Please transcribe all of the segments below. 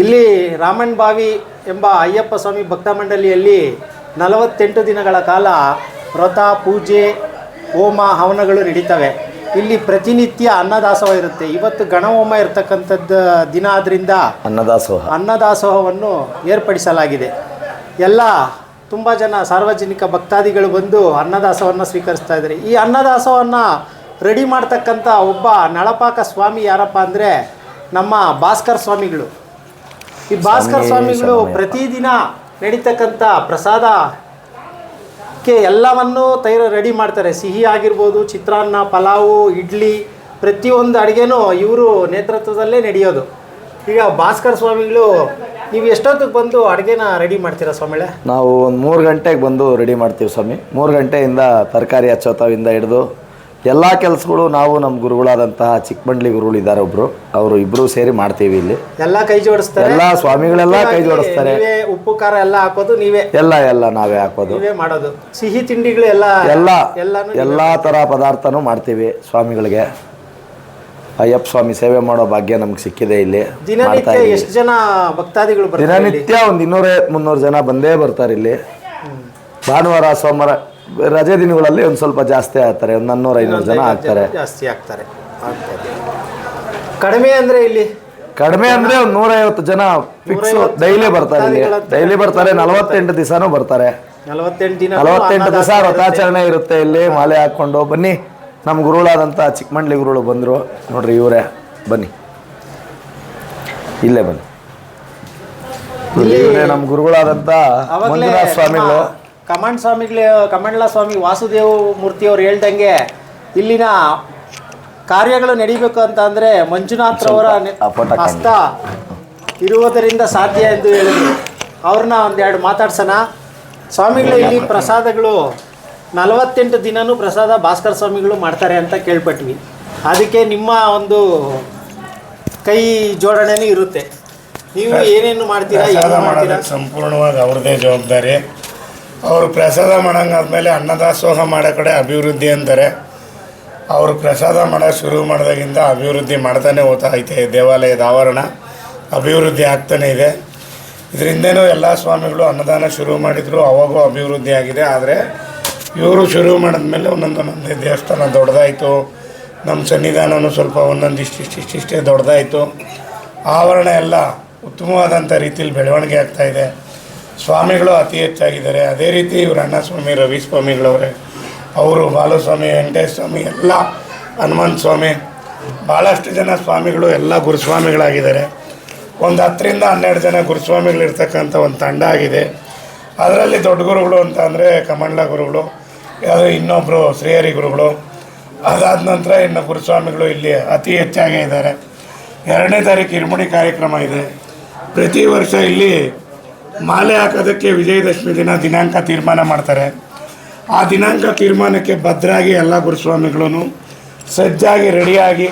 ಇಲ್ಲಿ ರಾಮಣ್ಣ ಬಾವಿ ಎಂಬ ಅಯ್ಯಪ್ಪ ಸ್ವಾಮಿ ಭಕ್ತ ಮಂಡಳಿಯಲ್ಲಿ ನಲವತ್ತೆಂಟು ದಿನಗಳ ಕಾಲ ವ್ರತ ಪೂಜೆ ಹೋಮ ಹವನಗಳು ನಡೀತವೆ. ಇಲ್ಲಿ ಪ್ರತಿನಿತ್ಯ ಅನ್ನದಾಸೋಹ ಇರುತ್ತೆ. ಇವತ್ತು ಗಣಹೋಮ ಇರತಕ್ಕಂಥದ್ದು ದಿನ ಆದ್ದರಿಂದ ಅನ್ನದಾಸೋಹ. ಅನ್ನದಾಸೋಹವನ್ನು ಏರ್ಪಡಿಸಲಾಗಿದೆ. ಎಲ್ಲ ತುಂಬ ಜನ ಸಾರ್ವಜನಿಕ ಭಕ್ತಾದಿಗಳು ಬಂದು ಅನ್ನದಾಸೋಹವನ್ನು ಸ್ವೀಕರಿಸ್ತಾ ಇದ್ದಾರೆ. ಈ ಅನ್ನದಾಸೋಹವನ್ನು ರೆಡಿ ಮಾಡ್ತಕ್ಕಂಥ ಒಬ್ಬ ನಳಪಾಕ ಸ್ವಾಮಿ ಯಾರಪ್ಪ ಅಂದರೆ ನಮ್ಮ ಭಾಸ್ಕರ್ ಸ್ವಾಮಿಗಳು. ಈ ಭಾಸ್ಕರ್ ಸ್ವಾಮಿಗಳು. ಪ್ರತಿದಿನ ನಡೀತಕ್ಕಂಥ ಪ್ರಸಾದಕ್ಕೆ ಎಲ್ಲವನ್ನೂ ತಯಾರು ರೆಡಿ ಮಾಡ್ತಾರೆ. ಸಿಹಿ ಆಗಿರ್ಬೋದು ಚಿತ್ರಾನ್ನ ಪಲಾವು ಇಡ್ಲಿ ಪ್ರತಿಯೊಂದು ಅಡುಗೆನೂ ಇವರು ನೇತೃತ್ವದಲ್ಲೇ ನಡೆಯೋದು. ಈಗ ಭಾಸ್ಕರ್ ಸ್ವಾಮಿಗಳು ನೀವು ಎಷ್ಟೊತ್ತಿಗೆ ಬಂದು ಅಡುಗೆನ ರೆಡಿ ಮಾಡ್ತೀರಾ ಸ್ವಾಮಿಗಳೇ? ನಾವು ಒಂದು ಮೂರು ಗಂಟೆಗೆ ಬಂದು ರೆಡಿ ಮಾಡ್ತೀವಿ ಸ್ವಾಮಿ. ಮೂರು ಗಂಟೆಯಿಂದ ತರಕಾರಿ ಹಚ್ಚೋತವಿಂದ ಹಿಡಿದು ಎಲ್ಲ ಕೆಲಸಗಳು ನಾವು ನಮ್ಮ ಗುರುಗಳಾದಂತಹ ಚಿಕ್ಕಮಂಡ್ಲಿ ಗುರುಗಳು ಇದ್ದಾರೆ ಒಬ್ರು. ಅವರು ಇಬ್ರು ಸೇರಿ ಮಾಡ್ತೀವಿ ಇಲ್ಲಿ. ಎಲ್ಲ ಕೈ ಜೋಡಿಸ್ತಾರೆ. ಎಲ್ಲ ಸ್ವಾಮಿಗಳೆಲ್ಲ ಕೈ ಜೋಡಿಸ್ತಾರೆ. ಉಪ್ಪು ಖಾರ ಎಲ್ಲ ಹಾಕೋದು ನೀವೇ. ಎಲ್ಲ ಎಲ್ಲ ನಾವೇ ಹಾಕೋದು. ನೀವೇ ಮಾಡೋದು. ಸಿಹಿ ತಿಂಡಿಗಳು ಎಲ್ಲ ಎಲ್ಲ ಎಲ್ಲ ಥರ ಪದಾರ್ಥನೂ ಮಾಡ್ತೀವಿ ಸ್ವಾಮಿಗಳಿಗೆ. ಅಯ್ಯಪ್ಪ ಸ್ವಾಮಿ ಸೇವೆ ಮಾಡೋ ಭಾಗ್ಯ ನಮ್ಗೆ ಸಿಕ್ಕಿದೆ ಇಲ್ಲಿ. ದಿನನಿತ್ಯ ಎಷ್ಟು ಜನ ಭಕ್ತಾದಿಗಳು? ದಿನನಿತ್ಯ ಒಂದು ಇನ್ನೂರೈವತ್ತು ಮುನ್ನೂರು ಜನ ಬಂದೇ ಬರ್ತಾರೆ ಇಲ್ಲಿ. ಭಾನುವಾರ ಸೋಮವಾರ ರಜೆ ದಿನಗಳಲ್ಲಿ ಒಂದು ಸ್ವಲ್ಪ ಜಾಸ್ತಿ ಆಗ್ತಾರೆ ಒಂದು ನಾನ್ನೂರ ಐನೂರು ಜನ ಆಗ್ತಾರೆ. ಜಾಸ್ತಿ ಆಗ್ತಾರೆ. ಕಡಿಮೆ ಅಂದ್ರೆ ಇಲ್ಲಿ? ಕಡಿಮೆ ಅಂದ್ರೆ ಒಂದು ನೂರೈವತ್ತು ಜನ ಫಿಕ್ಸ್ ಡೈಲಿ ಬರ್ತಾರೆ ಇಲ್ಲಿ. ಡೈಲಿ ಬರ್ತಾರೆ ನಲವತ್ತೆಂಟು ದಿವಸನೂ ಬರ್ತಾರೆ. ನಲವತ್ತೆಂಟು ದಿನ ನಲವತ್ತೆಂಟು ದಿವಸ ವ್ರತಾಚರಣೆ ಇರುತ್ತೆ. ಇಲ್ಲಿ. ಮಾಲೆ ಹಾಕೊಂಡು ಬನ್ನಿ. ನಮ್ಮ ಗುರುಗಳಾದಂಥ ಚಿಕ್ಕಮಂಡ್ಲಿ ಗುರುಗಳು ಬಂದರು. ನೋಡ್ರಿ ಇವರೇ. ಬನ್ನಿ. ಇಲ್ಲೇ ಬನ್ನಿ. ಇವರೇ ನಮ್ಮ ಗುರುಗಳಾದಂಥ ಮಂಜುನಾಥ ಸ್ವಾಮಿಗಳು. ಕಮಾಂಡ್ ಸ್ವಾಮಿಗಳ ಕಮಂಡ್ಲ ಸ್ವಾಮಿ ವಾಸುದೇವ ಮೂರ್ತಿ ಅವ್ರು ಹೇಳ್ದಂಗೆ ಇಲ್ಲಿನ ಕಾರ್ಯಗಳು ನಡಿಬೇಕು ಅಂತ ಅಂದ್ರೆ ಮಂಜುನಾಥ್ರವರ. ಹಸ್ತ ಇರುವುದರಿಂದ ಸಾಧ್ಯ ಎಂದು ಹೇಳಿದ್ರು. ಅವ್ರನ್ನ ಒಂದೆರಡು ಮಾತಾಡ್ಸೋಣ. ಸ್ವಾಮಿಗಳು ಇಲ್ಲಿ ಪ್ರಸಾದಗಳು ನಲವತ್ತೆಂಟು ದಿನನೂ ಪ್ರಸಾದ ಭಾಸ್ಕರ ಸ್ವಾಮಿಗಳು ಮಾಡ್ತಾರೆ ಅಂತ ಕೇಳ್ಪಟ್ವಿ. ಅದಕ್ಕೆ ನಿಮ್ಮ ಒಂದು ಕೈ ಜೋಡಣೆನೂ ಇರುತ್ತೆ. ನೀವು ಏನೇನು ಮಾಡ್ತೀರಾ ಸಂಪೂರ್ಣವಾಗಿ ಅವ್ರದ್ದೇ ಜವಾಬ್ದಾರಿ. ಅವರು ಪ್ರಸಾದ ಮಾಡಂಗಾದ್ಮೇಲೆ ಅನ್ನದಾಸೋಹ ಮಾಡೋ ಕಡೆ ಅಭಿವೃದ್ಧಿ ಅಂತಾರೆ. ಅವರು ಪ್ರಸಾದ ಮಾಡೋಕೆ ಶುರು ಮಾಡಿದಾಗಿಂದ ಅಭಿವೃದ್ಧಿ ಮಾಡ್ತಾನೆ ಹೋಗ್ತಾ ಐತೆ. ದೇವಾಲಯದ ಆವರಣ ಅಭಿವೃದ್ಧಿ ಆಗ್ತಾನೆ ಇದೆ. ಇದರಿಂದೇನೂ ಎಲ್ಲ ಸ್ವಾಮಿಗಳು ಅನ್ನದಾನ ಶುರು ಮಾಡಿದರು. ಅವಾಗೂ ಅಭಿವೃದ್ಧಿ ಆಗಿದೆ. ಆದರೆ ಇವರು ಶುರು ಮಾಡಿದ್ಮೇಲೆ ಒಂದೊಂದು ಒಂದೊಂದೇ ದೇವಸ್ಥಾನ ದೊಡ್ಡದಾಯಿತು. ನಮ್ಮ ಸನ್ನಿಧಾನವೂ ಸ್ವಲ್ಪ ಒಂದೊಂದು ಇಷ್ಟಿಷ್ಟಿಷ್ಟಿಷ್ಟೇ ದೊಡ್ಡದಾಯಿತು. ಆವರಣ ಎಲ್ಲ ಉತ್ತಮವಾದಂಥ ರೀತಿಯಲ್ಲಿ ಬೆಳವಣಿಗೆ ಆಗ್ತಾ ಇದೆ. ಸ್ವಾಮಿಗಳು ಅತಿ ಹೆಚ್ಚಾಗಿದ್ದಾರೆ. ಅದೇ ರೀತಿ ಇವರು ಅಣ್ಣಸ್ವಾಮಿ ರವಿ ಸ್ವಾಮಿಗಳವರೇ ಅವರು ಬಾಲಸ್ವಾಮಿ ವೆಂಕಟೇಶ ಸ್ವಾಮಿ ಎಲ್ಲ ಹನುಮಂತ ಸ್ವಾಮಿ ಭಾಳಷ್ಟು ಜನ ಸ್ವಾಮಿಗಳು ಎಲ್ಲ ಗುರುಸ್ವಾಮಿಗಳಾಗಿದ್ದಾರೆ. ಒಂದು ಹತ್ತರಿಂದ ಹನ್ನೆರಡು ಜನ ಗುರುಸ್ವಾಮಿಗಳಿರ್ತಕ್ಕಂಥ ಒಂದು ತಂಡ ಆಗಿದೆ. ಅದರಲ್ಲಿ ದೊಡ್ಡ ಗುರುಗಳು ಅಂತ ಅಂದರೆ ಕಮಂಡ್ಲ ಗುರುಗಳು ಯಾವುದು ಇನ್ನೊಬ್ಬರು ಶ್ರೀಹರಿ ಗುರುಗಳು. ಅದಾದ ನಂತರ ಇನ್ನು ಗುರುಸ್ವಾಮಿಗಳು ಇಲ್ಲಿ ಅತಿ ಹೆಚ್ಚಾಗೇ ಇದ್ದಾರೆ. ಎರಡನೇ ತಾರೀಕು ಇರುಮುಡಿ ಕಾರ್ಯಕ್ರಮ ಇದೆ. ಪ್ರತಿ ವರ್ಷ ಇಲ್ಲಿ ಮಾಲೆ ಹಾಕೋದಕ್ಕೆ ವಿಜಯದಶಮಿ ದಿನ ದಿನಾಂಕ ತೀರ್ಮಾನ ಮಾಡ್ತಾರೆ. ಆ ದಿನಾಂಕ ತೀರ್ಮಾನಕ್ಕೆ ಭದ್ರಾಗಿ ಎಲ್ಲ ಗುರುಸ್ವಾಮಿಗಳೂ ಸಜ್ಜಾಗಿ, ರೆಡಿಯಾಗಿ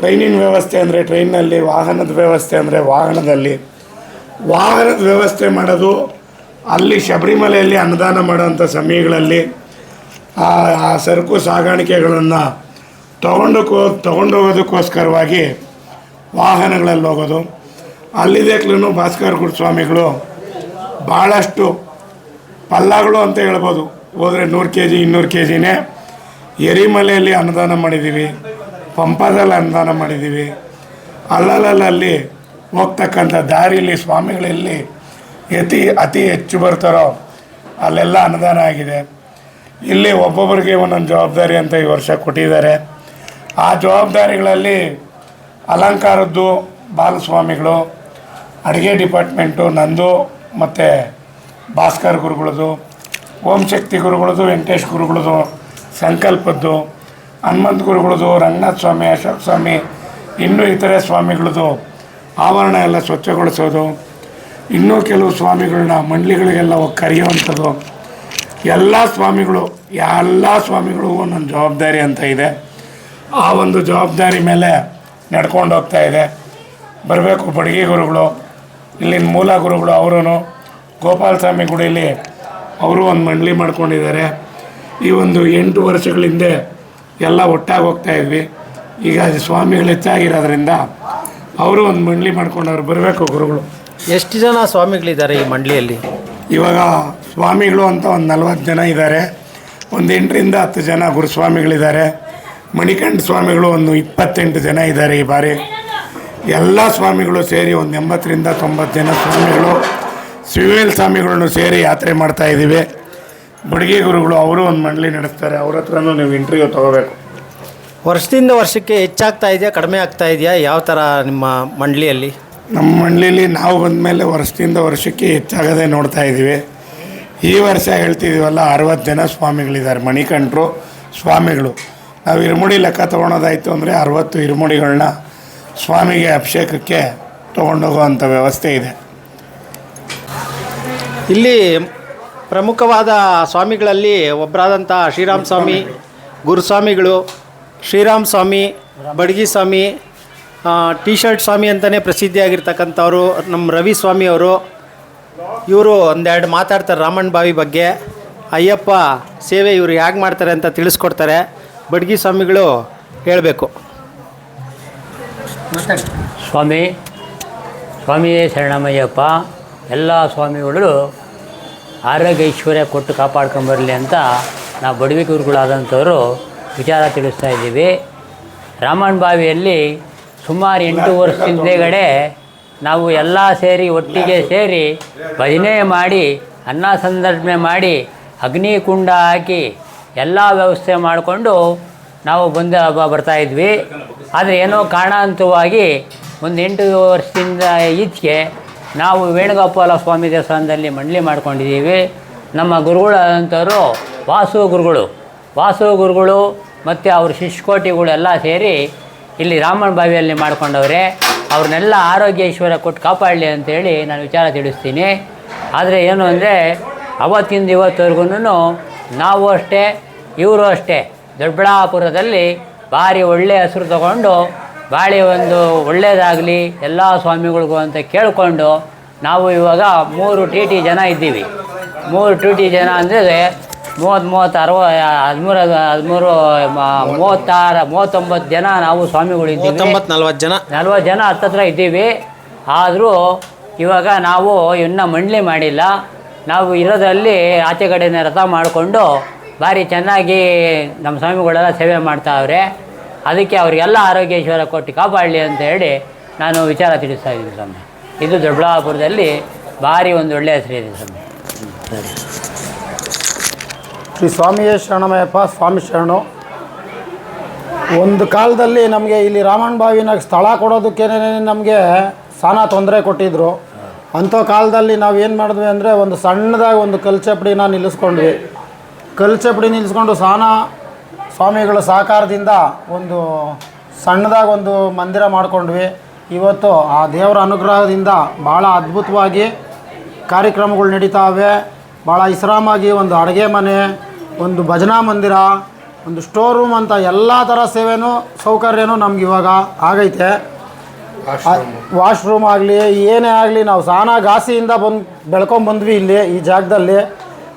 ಟ್ರೈನಿನ ವ್ಯವಸ್ಥೆ ಅಂದರೆ ಟ್ರೈನಲ್ಲಿ ವಾಹನದ ವ್ಯವಸ್ಥೆ ಅಂದರೆ ವಾಹನದಲ್ಲಿ. ವಾಹನದ ವ್ಯವಸ್ಥೆ ಮಾಡೋದು ಅಲ್ಲಿ ಶಬರಿಮಲೆಯಲ್ಲಿ ಅನುದಾನ ಮಾಡುವಂಥ ಸಮಯಗಳಲ್ಲಿ ಆ ಸರಕು ಸಾಗಾಣಿಕೆಗಳನ್ನು ತಗೊಂಡು ತಗೊಂಡೋಗೋದಕ್ಕೋಸ್ಕರವಾಗಿ ವಾಹನಗಳಲ್ಲಿ ಹೋಗೋದು. ಅಲ್ಲಿದೇಕ್ಲೂ ಭಾಸ್ಕರ್ ಗುರುಸ್ವಾಮಿಗಳು. ಭಾಳಷ್ಟು ಪಲ್ಲಗಳು ಅಂತ ಹೇಳ್ಬೋದು. ಹೋದರೆ ನೂರು ಕೆ ಜಿ ಇನ್ನೂರು ಕೆ ಜಿನೇ ಎರಿಮಲೆಯಲ್ಲಿ ಅನುದಾನ ಮಾಡಿದ್ದೀವಿ. ಪಂಪದಲ್ಲಿ ಅನುದಾನ ಮಾಡಿದ್ದೀವಿ. ಅಲ್ಲಲ್ಲಲ್ಲಿ ಹೋಗ್ತಕ್ಕಂಥ ದಾರಿಯಲ್ಲಿ, ಸ್ವಾಮಿಗಳಲ್ಲಿ ಅತಿ ಅತಿ ಹೆಚ್ಚು ಬರ್ತಾರೋ ಅಲ್ಲೆಲ್ಲ ಅನುದಾನ ಆಗಿದೆ. ಇಲ್ಲಿ ಒಬ್ಬೊಬ್ಬರಿಗೆ ಒಂದೊಂದು ಜವಾಬ್ದಾರಿ ಅಂತ ಈ ವರ್ಷ ಕೊಟ್ಟಿದ್ದಾರೆ. ಆ ಜವಾಬ್ದಾರಿಗಳಲ್ಲಿ ಅಲಂಕಾರದ್ದು ಬಾಲಸ್ವಾಮಿಗಳು ಅಡುಗೆ ಡಿಪಾರ್ಟ್ಮೆಂಟು, ನಂದು ಮತ್ತು ಭಾಸ್ಕರ್ ಗುರುಗಳದು ಓಂ ಶಕ್ತಿ ಗುರುಗಳದು ವೆಂಕಟೇಶ್ ಗುರುಗಳದು ಸಂಕಲ್ಪದ್ದು, ಹನುಮಂತ ಗುರುಗಳದು ರಂಗನಾಥ ಸ್ವಾಮಿ, ಅಶೋಕ್ ಸ್ವಾಮಿ, ಇನ್ನೂ ಇತರೆ ಸ್ವಾಮಿಗಳದು ಆವರಣ ಎಲ್ಲ ಸ್ವಚ್ಛಗೊಳಿಸೋದು, ಇನ್ನೂ ಕೆಲವು ಸ್ವಾಮಿಗಳನ್ನ, ಮಂಡ್ಲಿಗಳಿಗೆಲ್ಲ ಕರೆಯುವಂಥದ್ದು, ಎಲ್ಲ ಸ್ವಾಮಿಗಳು ಎಲ್ಲ ಸ್ವಾಮಿಗಳು ಒಂದೊಂದು ಜವಾಬ್ದಾರಿ ಅಂತ ಇದೆ. ಆ ಒಂದು ಜವಾಬ್ದಾರಿ ಮೇಲೆ ನಡ್ಕೊಂಡು ಹೋಗ್ತಾ ಇದೆ. ಬರಬೇಕು, ಬಡಗಿ ಗುರುಗಳು. ಇಲ್ಲಿನ ಮೂಲ ಗುರುಗಳು ಅವರೂ ಗೋಪಾಲ ಸ್ವಾಮಿ ಗುಡಿಯಲ್ಲಿ ಅವರು ಒಂದು ಮಂಡಳಿ ಮಾಡ್ಕೊಂಡಿದ್ದಾರೆ. ಈ ಒಂದು ಎಂಟು ವರ್ಷಗಳ ಹಿಂದೆ ಎಲ್ಲ ಒಟ್ಟಾಗಿ ಹೋಗ್ತಾ ಇದ್ವಿ. ಈಗ ಸ್ವಾಮಿಗಳು ಹೆಚ್ಚಾಗಿರೋದ್ರಿಂದ ಅವರು ಒಂದು ಮಂಡಳಿ ಮಾಡ್ಕೊಂಡವ್ರು ಬರಬೇಕು ಗುರುಗಳು. ಎಷ್ಟು ಜನ ಸ್ವಾಮಿಗಳಿದ್ದಾರೆ ಈ ಮಂಡಳಿಯಲ್ಲಿ? ಇವಾಗ ಸ್ವಾಮಿಗಳು ಅಂತ ಒಂದು ನಲ್ವತ್ತು ಜನ ಇದ್ದಾರೆ. ಒಂದು ಎಂಟರಿಂದ ಹತ್ತು ಜನ ಗುರುಸ್ವಾಮಿಗಳಿದ್ದಾರೆ. ಮಣಿಕಂಠ ಸ್ವಾಮಿಗಳು ಒಂದು ಇಪ್ಪತ್ತೆಂಟು ಜನ ಇದ್ದಾರೆ ಈ ಬಾರಿ. ಎಲ್ಲ ಸ್ವಾಮಿಗಳು ಸೇರಿ ಒಂದು ಎಂಬತ್ತರಿಂದ ತೊಂಬತ್ತು ಜನ ಸ್ವಾಮಿಗಳು ಸಿವಿಲ್ ಸ್ವಾಮಿಗಳನ್ನು ಸೇರಿ ಯಾತ್ರೆ ಮಾಡ್ತಾ ಇದ್ದೀವಿ. ಬಡಗಿ ಗುರುಗಳು ಅವರು ಒಂದು ಮಂಡಳಿ ನಡೆಸ್ತಾರೆ ಅವ್ರ ಹತ್ರನೂ ನೀವು ಇಂಟರ್ವ್ಯೂ ತೊಗೋಬೇಕು. ವರ್ಷದಿಂದ ವರ್ಷಕ್ಕೆ ಹೆಚ್ಚಾಗ್ತಾ ಇದೆಯಾ ಕಡಿಮೆ ಆಗ್ತಾ ಇದೆಯಾ ಯಾವ ಥರ ನಿಮ್ಮ ಮಂಡಳಿಯಲ್ಲಿ? ನಮ್ಮ ಮಂಡಳಿಯಲ್ಲಿ ನಾವು ಬಂದ ಮೇಲೆ ವರ್ಷದಿಂದ ವರ್ಷಕ್ಕೆ ಹೆಚ್ಚಾಗದೇ ನೋಡ್ತಾ ಇದ್ದೀವಿ. ಈ ವರ್ಷ ಹೇಳ್ತಿದ್ದೀವಲ್ಲ ಅರವತ್ತು ಜನ ಸ್ವಾಮಿಗಳಿದ್ದಾರೆ ಮಣಿಕಂಠರು ಸ್ವಾಮಿಗಳು. ನಾವು ಇರುಮುಡಿ ಲೆಕ್ಕ ತೊಗೊಳೋದಾಯಿತು ಅಂದರೆ ಅರವತ್ತು ಇರುಮುಡಿಗಳನ್ನ ಸ್ವಾಮಿಗೆ ಅಭಿಷೇಕಕ್ಕೆ ತೊಗೊಂಡೋಗುವಂಥ ವ್ಯವಸ್ಥೆ ಇದೆ. ಇಲ್ಲಿ ಪ್ರಮುಖವಾದ ಸ್ವಾಮಿಗಳಲ್ಲಿ ಒಬ್ಬರಾದಂಥ ಶ್ರೀರಾಮ್ ಸ್ವಾಮಿ, ಗುರುಸ್ವಾಮಿಗಳು, ಶ್ರೀರಾಮ್ ಸ್ವಾಮಿ, ಬಡಗಿ ಸ್ವಾಮಿ ಟಿ ಶರ್ಟ್ ಸ್ವಾಮಿ ಅಂತಲೇ ಪ್ರಸಿದ್ಧಿಯಾಗಿರ್ತಕ್ಕಂಥವ್ರು, ನಮ್ಮ ರವಿ ಸ್ವಾಮಿ ಅವರು. ಇವರು ಒಂದೆರಡು ಮಾತಾಡ್ತಾರೆ ರಾಮಣ್ಣ ಬಾವಿ ಬಗ್ಗೆ. ಅಯ್ಯಪ್ಪ, ಸೇವೆ ಇವರು ಹೇಗೆ ಮಾಡ್ತಾರೆ ಅಂತ ತಿಳಿಸ್ಕೊಡ್ತಾರೆ. ಬಡ್ಗಿ ಸ್ವಾಮಿಗಳು ಹೇಳಬೇಕು. ಸ್ವಾಮಿ, ಸ್ವಾಮಿಯೇ ಶರಣಮಯ್ಯಪ್ಪ, ಎಲ್ಲ ಸ್ವಾಮಿಗಳು ಆರೋಗ್ಯ ಐಶ್ವರ್ಯ ಕೊಟ್ಟು ಕಾಪಾಡ್ಕೊಂಬರಲಿ ಅಂತ ನಾವು ಬಡವಿ ಗುರುಗಳಾದಂಥವರು ವಿಚಾರ ತಿಳಿಸ್ತಾ ಇದ್ದೀವಿ. ರಾಮಣ್ಣ ಬಾವಿಯಲ್ಲಿ ಸುಮಾರು ಎಂಟು ವರ್ಷದಿಂದಗಡೆ ನಾವು ಎಲ್ಲ ಸೇರಿ ಒಟ್ಟಿಗೆ ಸೇರಿ ಭಜನೆ ಮಾಡಿ, ಅನ್ನ ಸಂದರ್ಭನೆ ಮಾಡಿ, ಅಗ್ನಿಕುಂಡ ಹಾಕಿ ಎಲ್ಲ ವ್ಯವಸ್ಥೆ ಮಾಡಿಕೊಂಡು ನಾವು ಬಂದು ಬರ್ತಾ ಇದ್ವಿ. ಆದರೆ ಏನೋ ಕಾರಣಾಂತವಾಗಿ ಒಂದು ಎಂಟು ವರ್ಷದಿಂದ ಈಚೆಗೆ ನಾವು ವೇಣುಗೋಪಾಲ ಸ್ವಾಮಿ ದೇವಸ್ಥಾನದಲ್ಲಿ ಮಂಡಳಿ ಮಾಡ್ಕೊಂಡಿದ್ದೀವಿ. ನಮ್ಮ ಗುರುಗಳಾದಂಥವರು ವಾಸು ಗುರುಗಳು. ವಾಸು ಗುರುಗಳು ಮತ್ತು ಅವ್ರ ಶಿಷ್ಕೋಟಿಗಳೆಲ್ಲ ಸೇರಿ ಇಲ್ಲಿ ರಾಮನ ಬಾವಿಯಲ್ಲಿ ಮಾಡ್ಕೊಂಡವ್ರೆ. ಅವ್ರನ್ನೆಲ್ಲ ಆರೋಗ್ಯ ಈಶ್ವರ ಕೊಟ್ಟು ಕಾಪಾಡಲಿ ಅಂತೇಳಿ ನಾನು ವಿಚಾರ ತಿಳಿಸ್ತೀನಿ. ಆದರೆ ಏನು ಅಂದರೆ ಅವತ್ತಿಂದ ಇವತ್ತವರೆಗೂ ನಾವು ಅಷ್ಟೇ, ಇವರು ಅಷ್ಟೇ. ದೊಡ್ಡಬಳ್ಳಾಪುರದಲ್ಲಿ ಭಾರಿ ಒಳ್ಳೆಯ ಹೆಸರು ತಗೊಂಡು ಭಾಳ ಒಂದು ಒಳ್ಳೆಯದಾಗಲಿ ಎಲ್ಲ ಸ್ವಾಮಿಗಳಿಗೂ ಅಂತ ಕೇಳಿಕೊಂಡು ನಾವು ಇವಾಗ ಮೂರು ಟಿ ಟಿ ಜನ ಇದ್ದೀವಿ. ಮೂರು ಟಿ ಟಿ ಜನ ಅಂದರೆ ಮೂವತ್ತು ಮೂವತ್ತು ಅರವ ಹದಿಮೂರು ಹದಿಮೂರು ಮೂವತ್ತಾರು ಮೂವತ್ತೊಂಬತ್ತು ಜನ ನಾವು ಸ್ವಾಮಿಗಳು ಇದ್ದೀವಿ. ನಲ್ವತ್ತು ಜನ? ನಲ್ವತ್ತು ಜನ ಹತ್ತತ್ರ ಇದ್ದೀವಿ. ಆದರೂ ಇವಾಗ ನಾವು ಇನ್ನೂ ಮಂಡಳಿ ಮಾಡಿಲ್ಲ. ನಾವು ಇರೋದ್ರಲ್ಲಿ ಆಚೆ ಕಡೆನೇ ರಥ ಮಾಡಿಕೊಂಡು ಭಾರಿ ಚೆನ್ನಾಗಿ ನಮ್ಮ ಸ್ವಾಮಿಗಳೆಲ್ಲ ಸೇವೆ ಮಾಡ್ತಾವ್ರೆ ಅದಕ್ಕೆ ಅವರಿಗೆಲ್ಲ ಆರೋಗ್ಯೇಶ್ವರ ಕೊಟ್ಟು ಕಾಪಾಡಲಿ ಅಂತ ಹೇಳಿ ನಾನು ವಿಚಾರ ತಿಳಿಸ್ತಾ ಇದ್ದೀನಿ ಸ್ವಾಮಿ. ಇದು ದೊಡ್ಡಬಳ್ಳಾಪುರದಲ್ಲಿ ಭಾರಿ ಒಂದು ಒಳ್ಳೆಯ ಇದೆ ಸ್ವಾಮಿ. ಶ್ರೀ ಸ್ವಾಮಿಯೇ ಶರಣಮಯಪ್ಪ ಸ್ವಾಮಿ ಶರಣು. ಒಂದು ಕಾಲದಲ್ಲಿ ನಮಗೆ ಇಲ್ಲಿ ರಾಮಣ್ಣ ಬಾವಿನ ಸ್ಥಳ ಕೊಡೋದಕ್ಕೇನೆ ನಮಗೆ ಸ್ಥಾನ ತೊಂದರೆ ಕೊಟ್ಟಿದ್ದರು ಅಂಥ ಕಾಲದಲ್ಲಿ ನಾವು ಏನು ಮಾಡಿದ್ವಿ ಅಂದರೆ ಒಂದು ಸಣ್ಣದಾಗಿ ಒಂದು ಕಲ್ಚಪಡಿನ ನಿಲ್ಲಿಸ್ಕೊಂಡ್ವಿ. ಕಲ್ಚಪಡಿ ನಿಲ್ಲಿಸ್ಕೊಂಡು ಸಾನ ಸ್ವಾಮಿಗಳ ಸಹಕಾರದಿಂದ ಒಂದು ಸಣ್ಣದಾಗಿ ಒಂದು ಮಂದಿರ ಮಾಡ್ಕೊಂಡ್ವಿ. ಇವತ್ತು ಆ ದೇವರ ಅನುಗ್ರಹದಿಂದ ಭಾಳ ಅದ್ಭುತವಾಗಿ ಕಾರ್ಯಕ್ರಮಗಳು ನಡೀತಾವೆ. ಭಾಳ ಇಸ್ರಾಮಾಗಿ ಒಂದು ಅಡುಗೆ ಮನೆ, ಒಂದು ಭಜನಾ ಮಂದಿರ, ಒಂದು ಸ್ಟೋರ್ ರೂಮ್ ಅಂತ ಎಲ್ಲ ಥರ ಸೇವೆನೂ, ಸೌಕರ್ಯನೂ ನಮ್ಗೆ ಇವಾಗ ಆಗೈತೆ. ವಾಶ್ರೂಮ್ ಆಗಲಿ, ಏನೇ ಆಗಲಿ, ನಾವು ಸಾನ ಘಾಸಿಯಿಂದ ಬಂದು ಬೆಳ್ಕೊಂಬಂದ್ವಿ ಇಲ್ಲಿ ಈ ಜಾಗದಲ್ಲಿ.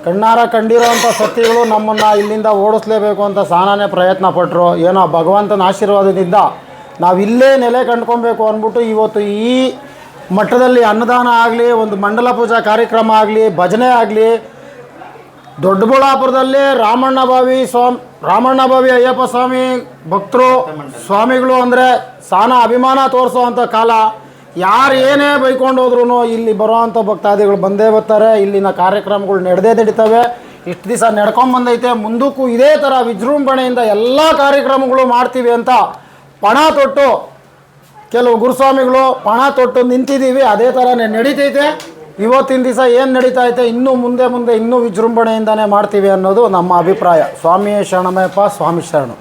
ಕಣ್ಣಾರ ಕಂಡಿರೋವಂಥ ಸತಿಗಳು ನಮ್ಮನ್ನು ಇಲ್ಲಿಂದ ಓಡಿಸ್ಲೇಬೇಕು ಅಂತ ಸಾನಾನೇ ಪ್ರಯತ್ನ ಪಟ್ಟರು ಏನೋ ಭಗವಂತನ ಆಶೀರ್ವಾದದಿಂದ ನಾವು ಇಲ್ಲೇ ನೆಲೆ ಕಂಡ್ಕೊಬೇಕು ಅಂದ್ಬಿಟ್ಟು ಇವತ್ತು ಈ ಮಟ್ಟದಲ್ಲಿ ಅನ್ನದಾನ ಆಗಲಿ, ಒಂದು ಮಂಡಲ ಪೂಜಾ ಕಾರ್ಯಕ್ರಮ ಆಗಲಿ, ಭಜನೆ ಆಗಲಿ, ದೊಡ್ಡಬಳ್ಳಾಪುರದಲ್ಲಿ ರಾಮಣ್ಣ ಬಾವಿ ಸ್ವಾಮಿ, ರಾಮಣ್ಣ ಬಾವಿ ಅಯ್ಯಪ್ಪ ಸ್ವಾಮಿ ಭಕ್ತರು, ಸ್ವಾಮಿಗಳು ಅಂದರೆ ಸಾನ ಅಭಿಮಾನ ತೋರಿಸೋವಂಥ ಕಾಲ. ಯಾರು ಏನೇ ಬೈಕೊಂಡು ಹೋದ್ರೂ ಇಲ್ಲಿ ಬರುವಂಥ ಭಕ್ತಾದಿಗಳು ಬಂದೇ ಬರ್ತಾರೆ. ಇಲ್ಲಿನ ಕಾರ್ಯಕ್ರಮಗಳು ನಡೆದೇ ನಡೀತವೆ. ಇಷ್ಟು ದಿವಸ ನಡ್ಕೊಂಬಂದೈತೆ ಮುಂದಕ್ಕೂ ಇದೇ ಥರ ವಿಜೃಂಭಣೆಯಿಂದ ಎಲ್ಲ ಕಾರ್ಯಕ್ರಮಗಳು ಮಾಡ್ತೀವಿ ಅಂತ ಪಣ ತೊಟ್ಟು ಕೆಲವು ಗುರುಸ್ವಾಮಿಗಳು ಪಣ ತೊಟ್ಟು ನಿಂತಿದ್ದೀವಿ. ಅದೇ ಥರನೇ ನಡೀತೈತೆ. ಇವತ್ತಿನ ದಿವಸ ಏನು ನಡೀತಾ ಐತೆ? ಇನ್ನೂ ಮುಂದೆ ಮುಂದೆ ಇನ್ನೂ ವಿಜೃಂಭಣೆಯಿಂದನೇ ಮಾಡ್ತೀವಿ ಅನ್ನೋದು ನಮ್ಮ ಅಭಿಪ್ರಾಯ. ಸ್ವಾಮಿ ಶರಣಮಯಪ್ಪ ಸ್ವಾಮಿ ಶರಣು.